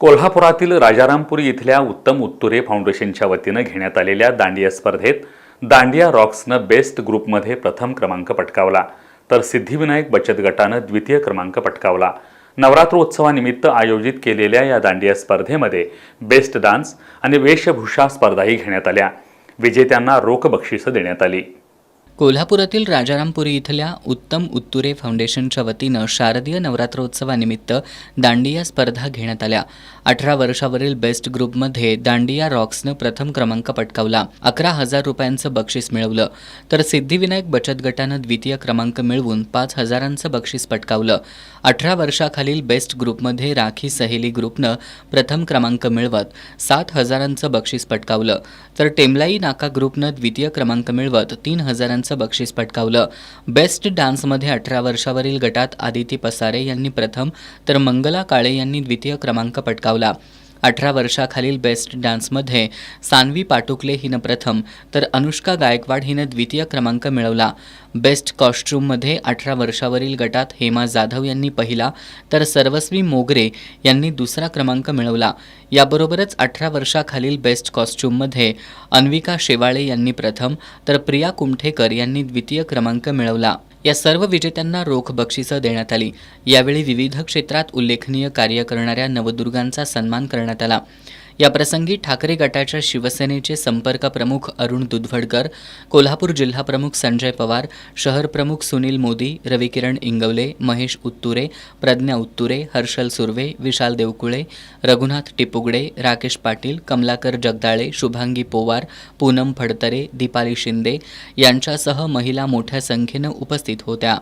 कोल्हापुरातील राजारामपुरी इथल्या उत्तम उत्तुरे फाउंडेशनच्या वतीनं घेण्यात आलेल्या दांडिया स्पर्धेत दांडिया रॉक्सनं बेस्ट ग्रुपमध्ये प्रथम क्रमांक पटकावला तर सिद्धिविनायक बचत गटानं द्वितीय क्रमांक पटकावला. नवरात्रोत्सवानिमित्त आयोजित केलेल्या या दांडिया स्पर्धेमध्ये बेस्ट डान्स आणि वेशभूषा स्पर्धाही घेण्यात आल्या. विजेत्यांना रोख बक्षिसं देण्यात आली. कोल्हापुरातील राजारामपुरी इथल्या उत्तम उत्तुरे फाउंडेशनच्या वतीनं शारदीय नवरात्रोत्सवानिमित्त दांडिया स्पर्धा घेण्यात आल्या. अठरा वर्षावरील बेस्ट ग्रुपमध्ये दांडिया रॉक्सनं प्रथम क्रमांक पटकावला. अकरा हजार रुपयांचं बक्षीस मिळवलं. तर सिद्धिविनायक बचत गटानं द्वितीय क्रमांक मिळवून पाच हजारांचं बक्षीस पटकावलं. अठरा वर्षाखालील बेस्ट ग्रुपमध्ये राखी सहेली ग्रुपनं प्रथम क्रमांक मिळवत सात हजारांचं बक्षीस पटकावलं. तर टेमलाई नाका ग्रुपनं द्वितीय क्रमांक मिळवत तीन हजारांचं बक्षीस पटकावलं. बेस्ट डान्समध्ये अठरा वर्षावरील गटात आदिती पसारे यांनी प्रथम तर मंगला काळे यांनी द्वितीय क्रमांक पटकावला. अठरा वर्षाखालील बेस्ट डान्समध्ये सान्वी पाटुकले हिनं प्रथम तर अनुष्का गायकवाड हिनं द्वितीय क्रमांक मिळवला. बेस्ट कॉस्ट्यूममध्ये अठरा वर्षावरील गटात हेमा जाधव यांनी पहिला तर सर्वस्वी मोगरे यांनी दुसरा क्रमांक मिळवला. याबरोबरच अठरा वर्षाखालील बेस्ट कॉस्ट्यूममध्ये अन्विका शेवाळे यांनी प्रथम तर प्रिया कुमठेकर यांनी द्वितीय क्रमांक मिळवला. या सर्व विजेत्यांना रोख बक्षिसं देण्यात आली. यावेळी विविध क्षेत्रात उल्लेखनीय कार्य करणाऱ्या नवदुर्गांचा सन्मान करण्यात आला. याप्रसंगी ठाकरे गटाच्या शिवसेनेचे संपर्क प्रमुख अरुण दुधवडकर कोल्हापूर जिल्हा प्रमुख संजय पवार शहर प्रमुख सुनील मोदी रविकिरण इंगवले महेश उत्तुरे प्रज्ञा उत्तुरे हर्षल सुर्वे विशाल देवकुळे रघुनाथ टिपुगडे राकेश पाटील कमलाकर जगदाळे शुभांगी पोवार पूनम फडतरे दीपाली शिंदे यांच्यासह महिला मोठ्या संख्येनं उपस्थित होत्या.